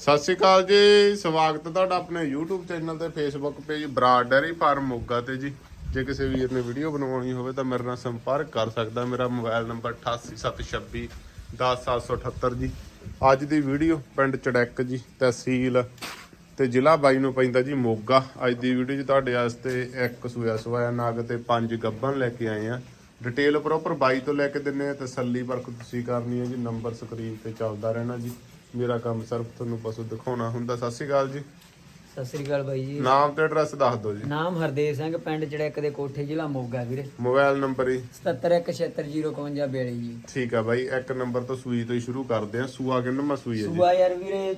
ਸਤਿ ਸ਼੍ਰੀ ਅਕਾਲ ਜੀ, ਸਵਾਗਤ ਹੈ ਤੁਹਾਡਾ ਆਪਣੇ YouTube ਚੈਨਲ ਤੇ, Facebook page Brar dairy farm Moga ਤੇ ਜੀ। ਜੇ ਕਿਸੇ ਵੀਰ ਨੇ ਵੀਡੀਓ ਬਣਵਾਉਣੀ ਹੋਵੇ ਤਾਂ ਮੇਰੇ ਨਾਲ ਸੰਪਰਕ ਕਰ ਸਕਦਾ, ਮੇਰਾ ਮੋਬਾਈਲ ਨੰਬਰ 8876 10778 ਜੀ। ਅੱਜ ਦੀ ਵੀਡੀਓ ਪਿੰਡ ਚੜੈਕ ਜੀ, ਤਹਿਸੀਲ ਤੇ ਜ਼ਿਲ੍ਹਾ ਬਾਈ ਨੂੰ ਪੈਂਦਾ ਜੀ ਮੋਗਾ। ਅੱਜ ਦੀ ਵੀਡੀਓ 'ਚ ਤੁਹਾਡੇ ਵਾਸਤੇ ਇੱਕ ਸੂਆ ਸਵਾਇਆ, ਨਾਗ ਤੇ ਪੰਜ ਗੱਭਣ ਲੈ ਕੇ ਆਏ ਆ। ਡਿਟੇਲ ਪ੍ਰੋਪਰ ਬਾਈ ਤੋਂ ਲੈ ਕੇ ਦਿੰਨੇ ਆ ਤਸੱਲੀ ਵਰਕ ਤੁਸੀਂ ਕਰਨੀ ਹੈ ਜੀ ਨੰਬਰ ਸਕਰੀਨ ਤੇ ਚੱਲਦਾ ਰਹਿਣਾ ਜੀ। ਮੇਰਾ ਕੰਮ ਸਿਰਫ ਤੁਹਾਨੂੰ ਪਸ਼ੂ ਦਿਖਾਉਣਾ ਹੁੰਦਾ। ਸਤਿ ਸ਼੍ਰੀ ਅਕਾਲ ਜੀ। ਸਤਿ ਸ੍ਰੀ ਅਕਾਲ ਬਾਈ ਜੀ। ਨਾਮ ਤੇ ਐਡਰੈਸ ਦੱਸ ਦਿਓ ਜੀ। ਨਾਮ ਹਰਦੇਵ ਸਿੰਘ ਪਿੰਡ ਚੜੈਕ ਦੇ ਕੋਠੇ ਜ਼ਿਲ੍ਹਾ ਮੋਗਾ ਵੀਰੇ। ਮੋਬਾਈਲ ਨੰਬਰ ਹੀ 77165052 ਜੀ। ਠੀਕ ਆ ਬਾਈ ਇੱਕ ਨੰਬਰ ਤੋਂ ਸੂਈ ਤੋਂ ਹੀ ਸ਼ੁਰੂ ਕਰਦੇ ਆ। ਸੂਆ ਕਿੰਨਾ ਸੂਈ ਹੈ ਜੀ। ਸੂਆ ਯਾਰ ਵੀਰੇ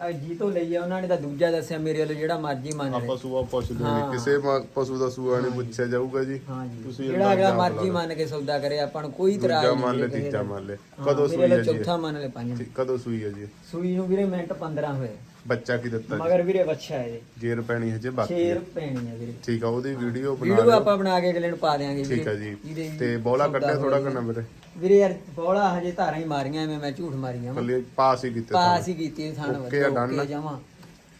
ਜੀ ਤੋਂ ਲਈ ਆ ਉਹਨਾਂ ਨੇ ਤਾਂ ਦੂਜਾ ਦੱਸਿਆ ਮੇਰੇ ਵੱਲੋਂ ਜਿਹੜਾ ਮਰਜ਼ੀ ਮੰਨ ਲੈ ਆਪਾਂ ਸੂਆ ਪੁੱਛਦੇ ਨਹੀਂ ਕਿਸੇ ਮ- ਪਸ਼ੂ ਦਾ ਸੂਆ ਨਹੀਂ ਪੁੱਛਿਆ ਜਾਊਗਾ ਜੀ। ਹਾਂ ਜੀ। ਤੁਸੀਂ ਜਿਹੜਾ ਅਗਲਾ ਮਰਜ਼ੀ ਮੰਨ ਕੇ ਸੌਦਾ ਕਰੇ ਆਪਾਂ ਨੂੰ ਕੋਈ ਇਤਰਾਜ਼ ਦੂਜਾ ਨਹੀਂ ਮੰਨ ਲੈ ਵੀਰੇ ਕਿਸੇ ਤੀਜਾ ਦਾ। ਮੰਨ ਲੈ ਹਾਂ, ਕਦੋਂ ਮੇਰੇ ਸੂਈ ਹੈ ਵੱਲੋਂ ਜੀ? ਚੌਥਾ ਮੰਨ ਲੈ ਪੰਜ ਠੀਕ, ਕਦੋਂ ਸੂਈ ਹੈ ਜੀ? ਸੂਈ ਨੂੰ ਵੀਰੇ ਮਿੰਟ 15 ਹੋਏ। ਬੱਚਾ ਕੀ ਦਿੱਤਾ ਜੀ? ਮਗਰ ਵੀਰੇ ਬੱਚਾ ਹੈ ਜੇਰ ਪੈਣੀ ਹਜੇ ਬਾਕੀ ਸ਼ੇਰ ਹੈ ਪੈਣੀ ਹੈ ਵੀਰੇ। ਠੀਕ ਆ ਉਹਦੀ ਵੀਡੀਓ ਬਣਾ ਵੀਡੀਓ ਲਿਓ। ਆਪਾਂ ਬਣਾ ਕੇ ਅਗਲੇ ਨੂੰ ਪਾ ਦੇਾਂਗੇ ਵੀਰੇ। ਠੀਕ ਆ ਜੀ। ਤੇ ਬੋਲਾ ਕੱਟਿਆ ਥੋੜਾ ਕਰਨਾ ਵੀਰੇ। ਵੀਰੇ ਯਾਰ ਬੋਲਾ ਹਜੇ ਧਾਰਾਂ ਹੀ ਮਾਰੀਆਂ ਐਵੇਂ ਮੈਂ ਝੂਠ ਮਾਰੀਆਂ ਵਾਂ। ਕੱਲੀ ਪਾਸ ਹੀ ਕੀਤੇ ਪਾਸ ਹੀ ਕੀਤੀ ਥਾਣ ਓਕੇ ਆ, done। ਜਾਵਾਂ।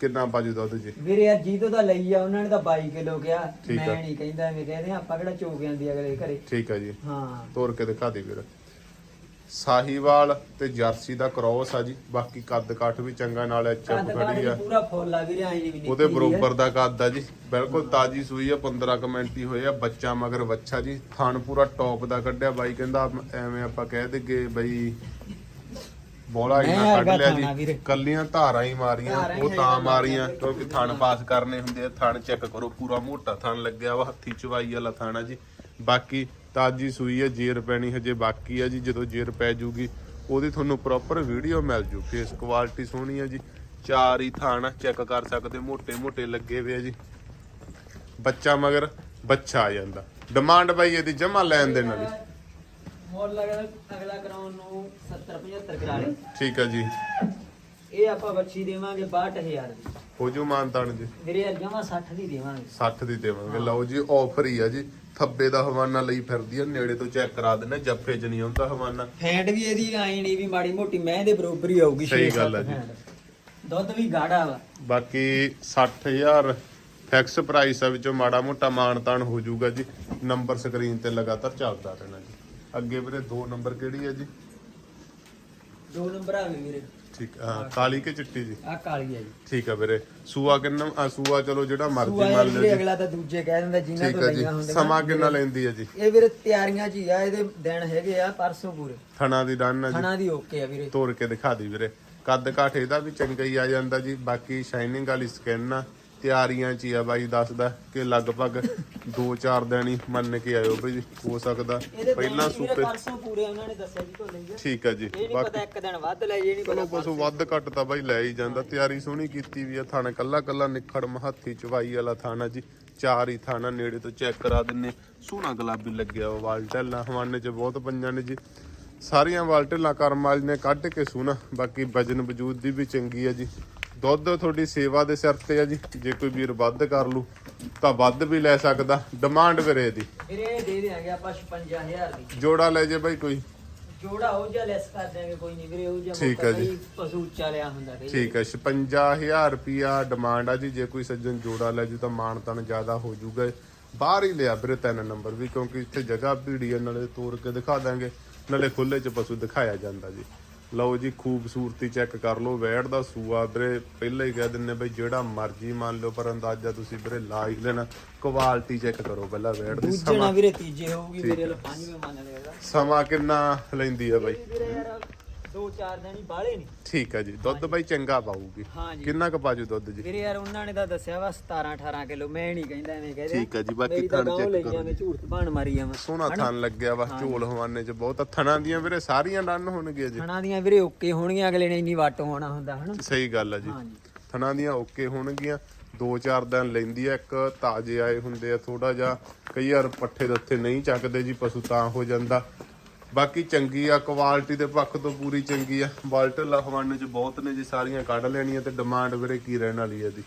ਕਿੰਨਾ ਬਾਜੂ ਦੁੱਧ ਜੀ? ਵੀਰੇ ਯਾਰ ਜੀਤੋ ਤਾਂ ਲਈ ਆ ਉਹਨਾਂ ਨੇ ਤਾਂ 22 ਕਿਲੋ ਕਿਹਾ। ਠੀਕ ਆ। ਮੈਂ ਨਹੀਂ ਕਹਿੰਦਾ ਐਵੇਂ ਕਹਿੰਦੇ ਆ, ਆਪਾਂ ਕਿਹੜਾ ਚੋਕ ਜਾਂਦੀ ਅਗਲੇ ਘਰੇ। ਠੀਕ ਆ ਜੀ। ਹਾਂ। ਤੋਰ ਕੇ ਦਿਖਾ ਦੇ ਵੀਰ। ਸਾਹੀਵਾਲ ਤੇ ਜਰਸੀ ਦਾ ਕ੍ਰੋਸ ਆ ਜੀ ਬਾਕੀ ਕੱਦ ਕਾਠ ਵੀ ਚੰਗਾ ਨਾਲ ਐਚ ਕੱਦ ਖੜੀ ਆ। ਪੂਰਾ ਫੁੱਲ ਆ ਵੀਰੇ ਆਈ ਨਹੀਂ ਉਹਦੇ ਬਰੋਬਰ ਦਾ ਕੱਦ ਆ ਜੀ ਬਿਲਕੁਲ ਤਾਜੀ ਸੂਈ ਆ 15 ਕਮੈਂਟੀ ਹੋਏ ਆ ਬੱਚਾ ਮਗਰ ਬੱਚਾ ਜੀ ਥਣ ਪੂਰਾ ਟੌਪ ਦਾ ਕੱਢਿਆ ਬਾਈ ਕਹਿੰਦਾ ਐਵੇਂ ਆਪਾਂ ਕਹਿ ਦੇਗੇ ਬਈ ਬੋਲਾ ਇਹਨਾਂ ਕੱਢ ਲਿਆ। ਜੀ। ਕੱਲੀਆਂ ਧਾਰਾਂ ਹੀ ਮਾਰੀਆਂ ਉਹ ਤਾਂ ਮਾਰੀਆਂ ਕਿਉਂਕਿ ਥਣ ਪਾਸ ਕਰਨੇ ਹੁੰਦੇ ਆ ਥਣ ਚੈੱਕ ਕਰੋ ਪੂਰਾ ਮੋਟਾ ਥਣ ਲੱਗਿਆ ਵਾ ਹੱਥੀ ਚਵਾਈ ਵਾਲਾ ਥਾਣਾ ਜੀ। ਬਾਕੀ ਤਾਜੀ ਸੂਈ ਹੈ ਜੇਰ ਪੈਣੀ ਹਜੇ ਬਾਕੀ ਹੈ ਜੀ ਜਦੋਂ ਜੇਰ ਪੈ ਜੂਗੀ ਉਹਦੀ ਤੁਹਾਨੂੰ ਪ੍ਰੋਪਰ ਵੀਡੀਓ ਮਿਲ ਜੂ। ਫੇਸ ਕੁਆਲਿਟੀ ਸੋਹਣੀ ਹੈ ਜੀ ਚਾਰ ਹੀ ਥਾਣਾ ਚੈੱਕ ਕਰ ਸਕਦੇ ਮੋٹے-ਮੋٹے ਲੱਗੇ ਹੋਏ ਆ ਜੀ। ਬੱਚਾ ਮਗਰ ਬੱਚਾ ਆ ਜਾਂਦਾ। ਡਿਮਾਂਡ ਬਾਈ ਇਹਦੀ ਜਮਾ ਲੈਣ ਦੇਣ ਵਾਲੀ। ਮੋਰ ਲੱਗਦਾ ਅਗਲਾ ਕਰਾਉਣ ਨੂੰ 70 75 ਕਰਾ ਲਈ ਠੀਕ ਹੈ ਜੀ। ਇਹ ਆਪਾਂ ਬੱਚੀ ਦੇਵਾਂਗੇ 62000 ਦੀ। ਹੋ ਜੂ ਮਾਨਤਾਨ ਜੀ। ਵੀਰੇ ਜਮਾ 60 ਦੀ ਦੇਵਾਂਗੇ। 60 ਦੀ ਦੇਵਾਂਗੇ। ਲਓ ਜੀ ਆਫਰ ਹੀ ਆ ਜੀ। ਥੱਬੇ ਦਾ ਹਵਾਨਾ ਲਈ ਫਿਰਦੀ ਆ ਨੇੜੇ ਤੋਂ ਚੈੱਕ ਕਰਾ ਦਿੰਦੇ ਜੱਫੇ 'ਚ ਨਹੀਂ ਆਉਂਦਾ ਹਵਾਨਾ। ਫੈਂਟ ਵੀ ਇਹਦੀ ਆਈ ਨਹੀਂ ਵੀ ਮਾੜੀ ਮੋਟੀ ਮੈਂ ਦੇ ਬਰੋਬਰ ਹੀ ਆਊਗੀ ਸਹੀ ਛੇ ਗੱਲ ਆ ਸੱਤ ਜੀ। ਫੈਂਟ। ਦੁੱਧ ਵੀ ਗਾੜਾ ਵਾ। ਬਾਕੀ 60000 ਫਿਕਸ ਪ੍ਰਾਈਸ ਆ ਵਿੱਚੋਂ ਮਾੜਾ ਮੋਟਾ ਮਾਨਤਾਨ ਹੋ ਜਾਊਗਾ ਜੀ। ਨੰਬਰ ਸਕਰੀਨ ਤੇ ਲਗਾਤਾਰ ਚੱਲਦਾ ਰਹਿਣਾ ਜੀ। ਅੱਗੇ ਵੀਰੇ ਦੋ ਨੰਬਰ ਕਿਹੜੀ ਹੈ ਜੀ? ਦੋ ਨੰਬਰ ਆਵੇ ਵੀਰੇ। ਠੀਕ ਆ ਕਾਲੀ ਕਿ ਚਿੱਟੀ ਜੀ? ਆ ਕਾਲੀ ਆ ਜੀ। ਠੀਕ ਆ ਵੀਰੇ। ਸੂਆ ਕਿੰਨਾ ਆ ਸੂਆ ਚਲੋ ਜਿਹੜਾ ਮਰਜ਼ੀ ਮੰਨ ਲਿਓ ਜੀ। ਅਗਲਾ ਤਾਂ ਦੂਜੇ ਕਹਿ ਦਿੰਦਾ ਜਿਨ੍ਹਾਂ ਠੀਕ ਤੋਂ ਆ ਜੀ। ਲਈਆਂ ਹੁੰਦੀਆਂ। ਸਮਾਂ ਕਿੰਨਾ ਲੈਂਦੀ ਹੈ ਜੀ? ਇਹ ਵੀਰੇ ਤਿਆਰੀਆਂ 'ਚ ਹੀ ਆ ਇਹਦੇ ਦਿਨ ਹੈਗੇ ਆ ਪਰਸੋਂ ਪੂਰੇ। ਥਣਾ ਦੀ ਡਨ ਹੈ ਜੀ। ਖਾਣਾ ਦੀ ਓਕੇ ਆ ਵੀਰੇ। ਤੋੜ ਕੇ ਦਿਖਾ ਦੀ ਵੀਰੇ। ਕੱਦ ਕਾਠ ਇਹਦਾ ਵੀ ਚੰਗਾ ਹੀ ਆ ਜਾਂਦਾ ਜੀ। ਬਾਕੀ ਸ਼ਾਈਨਿੰਗ ਵਾਲੀ ਸਕਿਨ ਆ। ਤਿਆਰੀਆਂ ਚ ਹੀ ਆ ਬਾਈ ਦੱਸਦਾ ਕਿ ਲਗਭਗ 2-4 ਦਿਨ ਹੀ ਮੰਨ ਕੇ ਆਇਓ ਬਈ ਹੋ ਸਕਦਾ। ਪਹਿਲਾਂ ਸੂਪੇ ਪਰਸੋਂ ਪੂਰੇ ਉਹਨਾਂ ਨੇ ਦੱਸਿਆ ਜੀ ਤੋਂ ਲਈ ਆ ਠੀਕ ਆ ਜੀ ਇਹ ਨਹੀਂ ਬਾਕੀ ਪਤਾ ਇੱਕ ਦਿਨ ਵੱਧ ਲੈ ਜੇ ਨਹੀਂ ਚਲੋ ਪਸ਼ੂ ਵੱਧ ਘੱਟ ਤਾਂ ਬਾਈ ਲੈ ਹੀ ਜਾਂਦਾ। ਤਿਆਰੀ ਸੋਹਣੀ ਕੀਤੀ ਵੀ ਆ ਥਾਣਾ ਕੱਲਾ ਕੱਲਾ ਨਿਖੜ ਮਹੱਥੀ ਚਵਾਈ ਵਾਲਾ ਥਾਣਾ ਜੀ। ਚਾਰ ਹੀ ਥਾਣਾ ਨੇੜੇ ਤੋਂ ਚੈੱਕ ਕਰਾ ਦਿੰਨੇ। ਸੋਹਣਾ ਗੁਲਾਬੀ ਲੱਗਿਆ ਵਾ ਵਾਲਟੈਲਾਂ ਹਵਾਨੇ 'ਚ ਬਹੁਤ ਪੰਜਾਂ ਨੇ ਜੀ। ਸਾਰੀਆਂ ਵਾਲਟੈਲਾਂ ਕਰਮ ਵਾਲੀ ਨੇ ਕੱਢ ਕੇ ਸੋਹਣਾ। ਬਾਕੀ ਵਜਨ ਵਜੂਦ ਦੀ ਵੀ ਚੰਗੀ ਆ ਜੀ। ਦੁੱਧ ਤੁਹਾਡੀ ਸੇਵਾ ਦੇ ਸਿਰ ਤੇ ਆ ਜੀ। ਜੇ ਕੋਈ ਵੀਰ ਵੱਧ ਕਰ ਲੂ ਤਾਂ ਵੱਧ ਵੀ ਲੈ ਸਕਦਾ। ਡਿਮਾਂਡ ਵੀਰੇ ਦੀ ਵੀਰੇ ਦੇ ਦੇਾਂਗੇ ਆਪਾਂ 56000 ਦੀ। ਜੋੜਾ ਲੈ ਜੇ ਬਾਈ ਕੋਈ। ਜੋੜਾ ਉਹ ਜਿਹਾ ਲੈਸ ਕਰ ਦਿਆਂਗੇ ਕੋਈ ਨਹੀਂ ਵੀਰੇ ਉਹ ਜਿਹਾ ਠੀਕ ਮੌਕਾ ਆ ਜੀ। ਕਈ ਪਸ਼ੂ ਉੱਚਾ ਲਿਆ ਹੁੰਦਾ ਕਈ ਠੀਕ ਹੈ 56000 ਰੁਪਿਆ ਡਿਮਾਂਡ ਆ ਜੀ। ਜੇ ਕੋਈ ਸੱਜਣ ਜੋੜਾ ਲੈ ਜੂ ਤਾਂ ਮਾਣ ਤਨ ਜ਼ਿਆਦਾ ਹੋ ਬਾਹਰ ਹੀ ਲਿਆ ਵੀਰੇ ਤਿੰਨ ਨੰਬਰ ਵੀ ਕਿਉਂਕਿ ਇੱਥੇ ਜਗ੍ਹਾ ਭੀੜੀ ਨਾਲੇ ਤੋੜ ਕੇ ਦਿਖਾ ਦਾਂਗੇ ਨਾਲੇ ਖੁੱਲੇ ਚ ਪਸ਼ੂ ਦਿਖਾਇਆ ਜਾਂਦਾ ਜੀ। ਲਓ ਜੀ ਖੂਬਸੂਰਤੀ ਚੈੱਕ ਕਰ ਲਓ ਵੈੜ ਦਾ ਸੂਆ ਵੀਰੇ ਪਹਿਲਾਂ ਹੀ ਕਹਿ ਦਿੰਨੇ ਬਈ ਜਿਹੜਾ ਮਰਜ਼ੀ ਮੰਨ ਲਓ ਪਰ ਅੰਦਾਜ਼ਾ ਤੁਸੀਂ ਵੀਰੇ ਲਾ ਹੀ ਲੈਣਾ। ਕੁਆਲਿਟੀ ਚੈੱਕ ਕਰੋ ਪਹਿਲਾਂ ਵੈੜ ਦੀ ਸਮਾਂ ਵੀਰੇ ਤੀਜੇ ਹੋਊਗੀ ਮੇਰੇ ਵੱਲ ਪੰਜਵੇਂ ਮੰਨ ਲਿਆਗਾ ਸਮਾਂ ਕਿੰਨਾ ਲੈਂਦੀ ਆ ਬਾਈ? ਦੋ ਚਾਰ ਦਿਨ ਹੀ ਬਾਹਲੇ ਨਹੀਂ ਠੀਕ ਆ ਜੀ ਦੁੱਧ ਬਾਈ ਚੰਗਾ ਪਾਊਗੀ। ਹਾਂ ਜੀ ਕਿੰਨਾ ਕੁ ਪਾਜੂ ਦੁੱਧ ਜੀ? ਵੀਰੇ ਯਾਰ ਉਹਨਾਂ ਨੇ ਤਾਂ ਦੱਸਿਆ ਵਾ 17 18 ਕਿਲੋ ਮੈਂ ਨਹੀਂ ਕਹਿੰਦਾ ਐਵੇਂ ਕਹਦੇ ਠੀਕ ਆ ਜੀ, ਬਾਕੀ ਥਣ ਲਈਆਂ ਕਰੋ ਮੈਂ ਝੂਠ ਬਾਣ ਮਾਰੀ ਆ ਸੋਹਣਾ ਥਣ ਲੱਗਿਆ ਵਾ ਝੋਲ ਹਵਾਨੇ ਚ ਬਹੁਤ ਥਣਾਂ ਦੀਆਂ ਵੀਰੇ ਸਾਰੀਆਂ ਡਨ ਹੋਣਗੀਆਂ ਜੀ। ਖਾਣਾ ਦੀਆਂ ਵੀਰੇ ਓਕੇ ਹੋਣਗੀਆਂ ਅਗਲੇ ਨੇ ਇੰਨੀ ਵਾਟ ਹੋਣਾ ਹੁੰਦਾ ਹਨਾ? ਸਹੀ ਗੱਲ ਆ ਜੀ। ਥਣਾਂ ਦੀਆਂ ਓਕੇ ਹੋਣਗੀਆਂ ਦੋ ਚਾਰ ਦਿਨ ਲੈਂਦੀ ਆ ਇੱਕ ਤਾਜ਼ੇ ਆਏ ਹੁੰਦੇ ਆ ਥੋੜਾ ਜਿਹਾ। ਕਈ ਵਾਰ ਪੱਠੇ ਦੱਥੇ ਨਹੀਂ ਚੱਕਦੇ ਜੀ ਪਸ਼ੂ ਤਾਂ ਹੋ ਜਾਂਦਾ। ਬਾਕੀ ਚੰਗੀ ਆ ਕੁਆਲਿਟੀ ਦੇ ਪੱਖ ਤੋਂ ਪੂਰੀ ਚੰਗੀ ਆ। ਬਾਲਟ ਹਵਾਨੇ ਚ ਬਹੁਤ ਨੇ ਜੀ ਸਾਰੀਆਂ ਕੱਢ ਲੈਣੀਆਂ ਤੇ ਡਿਮਾਂਡ ਵੀਰੇ ਕੀ ਰਹਿਣ ਵਾਲੀ ਆ ਦੀ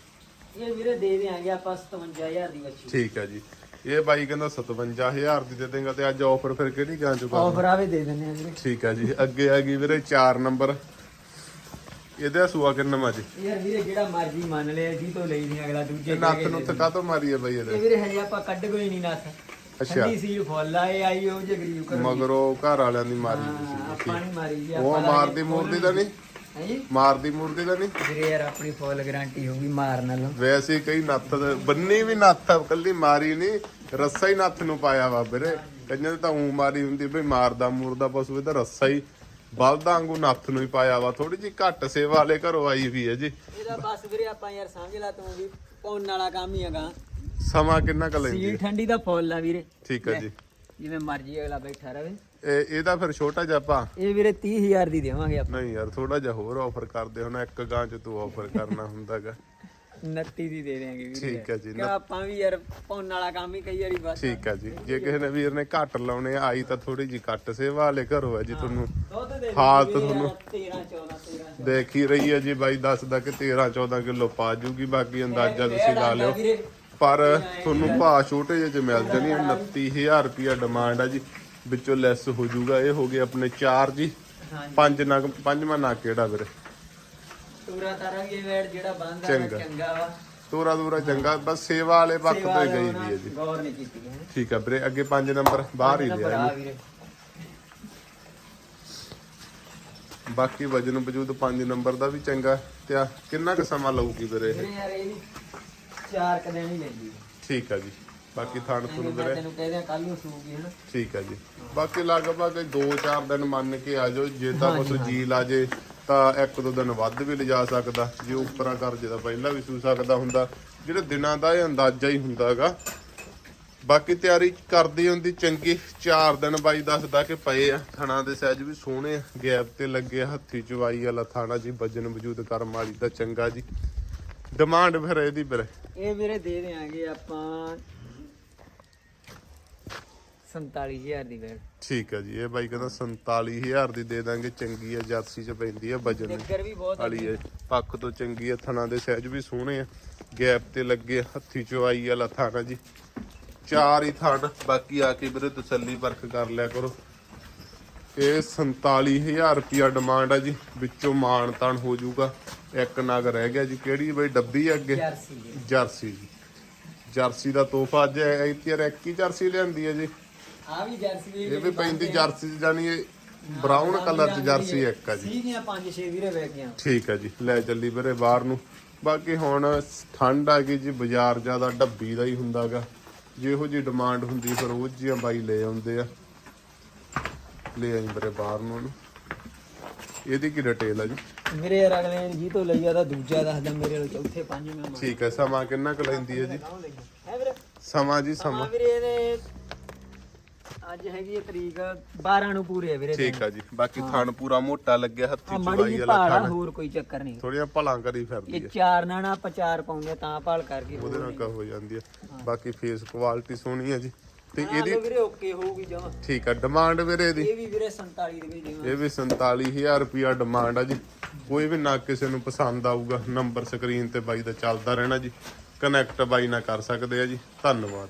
ਇਹ ਵੀਰੇ ਦੇ ਦੇਾਂਗੇ ਆਪਾਂ 57000 ਦੀ ਬੱਚੀ ਠੀਕ ਆ ਜੀ। ਇਹ ਬਾਈ ਕਹਿੰਦਾ 57000 ਦੀ ਦੇ ਦੇਂਗਾ ਤੇ ਅੱਜ ਆਫਰ ਫਿਰ ਕਿਹੜੀ ਗਾਂ ਚੋਂ ਆਫਰ ਆਵੇ ਦੇ ਦਿੰਨੇ ਆ ਵੀਰੇ। ਠੀਕ ਆ ਜੀ। ਅੱਗੇ ਆ ਗਈ ਵੀਰੇ 4 ਨੰਬਰ। ਇਹਦਾ ਸੂਆ ਕਿੰਨਾ ਮਾ ਜੀ? ਯਾਰ ਵੀਰੇ ਜਿਹੜਾ ਮਰਜ਼ੀ ਮੰਨ ਲਿਆ ਜੀ ਤੋਂ ਲਈ ਨਹੀਂ ਅਗਲਾ ਦੂਜੇ ਨੱਥ ਨੂੰ ਤੇ ਕਾਤੋਂ ਮਾਰੀ ਹੈ ਬਈ ਇਹ ਇਹਦੇ ਵੀਰੇ ਹਜੇ ਆਪਾਂ ਕੱਢ ਕੋਈ ਨਹੀਂ ਨੱਥ ਅੱਛਾ। ਠੰਡੀ ਸੀਲ ਫੁੱਲ ਆਏ ਆਈ ਉਹ ਜੇ ਗਰੀਬ ਕਰ ਮਗਰੋਂ ਘਰ ਵਾਲਿਆਂ ਦੀ ਮਾਰੀ ਹੋਈ ਸੀ ਆਪਾਂ ਨਹੀਂ ਮਾਰੀ ਜੀ ਉਹ ਮਾਰਦੀ ਮੂਰਦੀ ਦਾ ਨਹੀਂ? ਹੈ ਮਾਰਦੀ ਮੂਰਦੀ ਦਾ ਨਹੀਂ? ਵੀਰੇ ਯਾਰ ਆਪਣੀ ਫੁੱਲ ਗਾਰੰਟੀ ਹੋਊਗੀ ਮਾਰਨ ਨਾਲ। ਵੈਸੇ ਹੀ ਕਈ ਨੱਥ ਬੰਨੀ ਵੀ ਨੱਥ ਕੱਲੀ ਮਾਰੀ ਨਹੀਂ ਰੱਸਾ ਹੀ ਨੱਥ ਨੂੰ ਪਾਇਆ ਵਾ ਵੀਰੇ। ਕਈਆਂ ਦੇ ਤਾਂ ਉਂ ਮਾਰੀ ਹੁੰਦੀ ਬਈ ਮਾਰਦਾ ਮੂਰਦਾ ਪਸ਼ੂ ਇਹ ਤਾਂ ਰੱਸਾ ਹੀ ਬਲਦਾਂ ਵਾਂਗੂ ਨੱਥ ਨੂੰ ਹੀ ਪਾਇਆ ਵਾ। ਥੋੜੀ ਜੀ ਘੱਟ ਸੇਵਾ ਵਾਲੇ ਘਰੋਂ ਆਈ ਵੀ ਹੈ ਜੀ। ਇਹਦਾ ਬਸ ਵੀਰੇ ਆਪਾਂ ਯਾਰ ਸਮਝ ਲਾ ਤੂੰ ਵੀ ਪੌਣ ਵਾਲਾ ਕੰਮ ਹੀ ਹੈਗਾ। ਸਮਾਂ ਕਿੰਨਾ ਕੁ ਲੈਂਦੀ ਸੀਲ ਹੈ? ਠੰਡੀ ਦਾ ਫੁੱਲ ਆ ਵੀਰੇ। ਠੀਕ ਹੈ ਜੀ। ਜਿਵੇਂ ਮਰਜ਼ੀ ਅਗਲਾ ਬੈਠਾ ਰਵੇ। ਇਹ ਇਹਦਾ ਫਿਰ ਛੋਟਾ ਜਿਹਾ ਭਾ ਇਹ ਵੀਰੇ 30000 ਦੀ ਦੇਵਾਂਗੇ ਆਪਾਂ। ਨਹੀਂ ਯਾਰ ਥੋੜਾ ਜਿਹਾ ਹੋਰ ਆਫਰ ਕਰਦੇ ਹੁਣ ਇੱਕ ਗਾਂ ਚ ਤੂੰ ਆਫਰ ਕਰਨਾ ਹੁੰਦਾਗਾ 29 ਦੀ ਦੇ ਦੇਾਂਗੇ ਵੀਰੇ। ਠੀਕ ਹੈ ਜੀ, ਕਿ ਆਪਾਂ ਵੀ ਯਾਰ ਪੌਣ ਵਾਲਾ ਕੰਮ ਹੀ ਕਈ ਵਾਰੀ ਬਸ ਠੀਕ ਹੈ ਜੀ। ਜੇ ਕਿਸੇ ਨੇ ਵੀਰ ਨੇ ਘੱਟ ਲਾਉਣੇ ਆ, ਆਈ ਤਾਂ ਥੋੜੀ ਜੀ ਘੱਟ ਸੇਵਾ ਵਾਲੇ ਘਰੋਂ ਹੈ ਜੀ ਤੁਹਾਨੂੰ। ਦੁੱਧ ਦੇ ਹਾਲਤ ਤੁਹਾਨੂੰ। 13 14 13 ਦੇਖ ਹੀ ਰਹੀ ਹੈ ਜੀ ਬਾਈ ਦੱਸਦਾ ਕਿ 13 14 ਕਿਲੋ ਪਾ ਜੂਗੀ ਬਾਕੀ ਅੰਦਾਜ਼ਾ ਤੁਸੀਂ ਲਾ ਲਿਓ। ਵੀਰੇ ਪਰ ਤੁਹਾਨੂੰ ਭਾਅ ਛੋਟੇ ਜਿਹੇ ਚ ਮਿਲ ਜਾਣੀ 29000 ਰੁਪਿਆ ਡਿਮਾਂਡ ਆ ਜੀ ਵਿੱਚੋਂ ਲੈਸ ਹੋ ਜਾਊਗਾ। ਇਹ ਹੋ ਗਏ ਆਪਣੇ 4 ਜੀ। ਪੰਜ ਨਗ ਪੰਜਵਾਂ ਨਗ ਕਿਹੜਾ ਵੀਰੇ? ਤਾਰਾ ਵੀ ਇਹ ਵੇੜ ਜਿਹੜਾ ਬੰਦਾ ਚੰਗਾ। ਚੰਗਾ ਵਾ। ਤੋਰਾ ਦੂਰਾ ਚੰਗਾ ਬਸ ਸੇਵਾ ਵਾਲੇ ਪੱਖ ਸੇਵਾ ਤੋਂ ਗਈ ਵੀ ਹੈ ਜੀ। ਗੌਰ ਨਹੀਂ ਕੀਤੀ ਹੈ। ਠੀਕ ਹੈ ਵੀਰੇ ਅੱਗੇ 5 ਨੰਬਰ ਬਾਹਰ ਹੀ ਲਿਆ ਆ ਜੀ ਬਾਕੀ ਵਜਨ ਵਜੂਦ 5 ਨੰਬਰ ਦਾ ਵੀ ਚੰਗਾ। ਤੇ ਆ ਕਿੰਨਾ ਕੁ ਸਮਾਂ ਲਊਗੀ ਵੀਰੇ ਇਹ? ਯਾਰ ਇਹ ਵੀ ਚਾਰ ਕਦੇ ਨਹੀਂ ਲੈਂਦੀ ਠੀਕ ਹੈ ਜੀ। ਬਾਕੀ ਥਾਣ ਤੁਹਾਨੂੰ ਮੈਂ ਵੀਰੇ। ਤੈਨੂੰ ਕਹਿ ਦਿਆਂ ਕੱਲ ਨੂੰ ਸੂਗੀ ਹਨਾ ਠੀਕ ਹੈ ਜੀ। ਬਾਕੀ ਲਗਭਗ 2-4 ਦਿਨ ਮੰਨ ਕੇ ਆ ਜਾਓ। ਜੇ ਤਾਂ ਹਾਂਜੀ, ਕੁਛ ਜੀ ਲਾ ਜੇ ਤਾਂ ਇੱਕ ਦੋ ਦਿਨ ਵੱਧ ਵੀ ਲਿਜਾ ਸਕਦਾ। ਜੇ ਉੱਪਰਾਂ ਕਰ ਜੇ ਤਾਂ ਪਹਿਲਾਂ ਵੀ ਸੂ ਸਕਦਾ ਹੁੰਦਾ। ਜਿਹੜੇ ਦਿਨਾਂ ਦਾ ਇਹ ਅੰਦਾਜ਼ਾ ਹੀ ਹੁੰਦਾਗਾ ਬਾਕੀ ਤਿਆਰੀ ਕਰਦੀ ਹੁੰਦੀ ਚੰਗੀ। 4 ਦਿਨ ਬਾਈ ਦੱਸਦਾ ਕਿ ਪਏ ਆ। ਥਣਾ ਦੇ ਸਹਿਜ ਵੀ ਸੋਹਣੇ ਆ। ਗੈਪ ਤੇ ਲੱਗੇ ਆ, ਹੱਥੀ ਚਵਾਈ ਵਾਲਾ ਥਾਣਾ ਜੀ। ਵਜਨ ਵਜੂਦ ਕਰਮ ਵਾਲੀ ਦਾ ਚੰਗਾ ਜੀ। ਡਿਮਾਂਡ ਫਿਰ ਇਹਦੀ ਵੀਰੇ। ਇਹ ਵੀਰੇ ਦੇ ਦੇਾਂਗੇ ਆਪਾਂ 47000 ਦੀ ਵੇੜ ਠੀਕ ਹੈ ਜੀ ਇਹ ਬਾਈ ਕਹਿੰਦਾ 47000 ਦੀ ਦੇ ਦਾਂਗੇ ਚੰਗੀ ਹੈ ਜਰਸੀ ਚ ਪੈਂਦੀ ਹੈ ਵਜਨ ਨਿੱਗਰ ਵੀ ਬਹੁਤ ਵਾਲੀ ਹੈ। ਪੱਖ ਤੋਂ ਚੰਗੀ ਹੈ ਥਣਾ ਦੇ ਸਹਿਜ ਵੀ ਸੋਹਣੇ ਆ ਗੈਪ ਤੇ ਲੱਗੇ ਆ, ਹੱਥੀ ਚਵਾਈ ਵਾਲਾ ਥਾਣਾ ਜੀ। ਚਾਰ ਹੀ ਥਣ ਬਾਕੀ ਆ ਕੇ ਵੀਰੇ ਤਸੱਲੀ ਪਰਖ ਕਰ ਲਿਆ ਕਰੋ। ਇਹ 47000 ਰੁਪਿਆ ਡਿਮਾਂਡ ਆ ਜੀ ਵਿੱਚੋਂ ਮਾਣ ਤਾਣ ਹੋ ਜਾਊਗਾ। ਇੱਕ ਨਗ ਰਹਿ ਗਿਆ ਜੀ ਕਿਹੜੀ ਬਈ ਡੱਬੀ ਆ ਅੱਗੇ? ਜਰਸੀ ਜੀ। ਜਰਸੀ ਦਾ ਤੋਹਫਾ ਅੱਜ ਇੱਥੇ ਇੱਕ ਹੀ ਜਰਸੀ ਲਿਆਂਦੀ ਹੈ ਜੀ। ਆ ਵੀ ਜਰਸੀ ਦੀ ਇਹ ਵੀ ਪੈਂਦੀ ਜਰਸੀ ਜਾਨੀ ਇਹ ਬਰਾਊਨ ਕਲਰ ਚ ਜਰਸੀ ਇੱਕ ਆ ਜੀ। ਸੀਗੀਆਂ 5-6 ਵੀਰੇ ਵੇਚ ਗਿਆ ਠੀਕ ਹੈ ਜੀ ਲੈ ਚੱਲੀ ਵੀਰੇ ਬਾਹਰ ਨੂੰ। ਬਾਕੀ ਹੁਣ ਠੰਡ ਆ ਗਈ ਜੀ ਬਾਜ਼ਾਰ ਜ਼ਿਆਦਾ ਡੱਬੀ ਦਾ ਹੀ ਹੁੰਦਾਗਾ। ਜਿਹੋ ਜੀ ਡਿਮਾਂਡ ਹੁੰਦੀ ਫਿਰ ਉਹ ਜੀਆਂ ਬਾਈ ਲੈ ਆਉਂਦੇ ਆ। ਲੈ ਆਈ ਵੀਰੇ ਬਾਹਰ ਨੂੰ। ਇਹਦੀ ਕੀ ਡਿਟੇਲ ਆ ਜੀ? ਮੇਰੇ ਯਾਰ ਅਗਲੇ ਨੇ ਜੀ ਤੋਂ ਲਈ ਆ ਤਾਂ ਦੂਜਾ ਦੱਸਦਾ ਮੇਰੇ ਨਾਲ ਚੌਥੇ ਪੰਜਵੇਂ ਮਾਂ ਠੀਕ ਹੈ ਸਮਾਂ ਕਿੰਨਾ ਕੁ ਲੈਂਦੀ ਹੈ ਜੀ? ਹੈ ਵੀਰੇ? ਸਮਾਂ ਜੀ ਸਮਾਂ। ਵੀਰੇ ਇਹਦੇ ਅੱਜ ਹੈਗੀ ਹੈ ਤਰੀਕ 12 ਨੂੰ ਪੂਰੇ ਆ ਵੀਰੇ ਠੀਕ ਆ ਜੀ ਬਾਕੀ ਥਣ ਪੂਰਾ ਮੋਟਾ ਲੱਗਿਆ ਹੱਥੀ ਜੀ ਵਾਲਾ ਥਣ ਹੋਰ ਕੋਈ ਚੱਕਰ ਨਹੀਂ। ਥੋੜੀਆਂ ਭਲਾਂ ਕਰੀ ਫਿਰਦੀ ਇਹ ਹੈ। ਚਾਰ ਨਾਣਾ ਆਪਾਂ ਚਾਰ ਪਾਉਂਦੇ ਤਾਂ ਭਾਲ ਕਰਕੇ ਉਹਦੇ ਨਾਲ ਕਾ ਹੋ ਜਾਂਦੀ ਹੈ। ਬਾਕੀ ਫੇਸ ਕੁਆਲਿਟੀ ਸੋਹਣੀ ਹੈ ਜੀ। ਤੇ ਇਹਦੀ ਵੀਰੇ ਓਕੇ ਹੋਊਗੀ ਜਮਾ। ਠੀਕ ਆ ਡਿਮਾਂਡ ਵੀਰੇ ਇਹਦੀ। ਇਹ ਵੀ ਵੀਰੇ 47 ਦੇ ਵਿੱਚ ਇਹ ਵੀ 47000 ਰੁਪਿਆ ਡਿਮਾਂਡ ਆ ਜੀ। ਕੋਈ ਵੀ ਨਾ ਕਿਸੇ ਨੂੰ ਪਸੰਦ ਆਊਗਾ ਨੰਬਰ ਸਕਰੀਨ ਤੇ ਬਾਈ ਦਾ ਚੱਲਦਾ ਰਹਿਣਾ ਜੀ। ਕਨੈਕਟ ਬਾਈ ਨਾਲ ਕਰ ਸਕਦੇ ਆ ਜੀ। ਧੰਨਵਾਦ।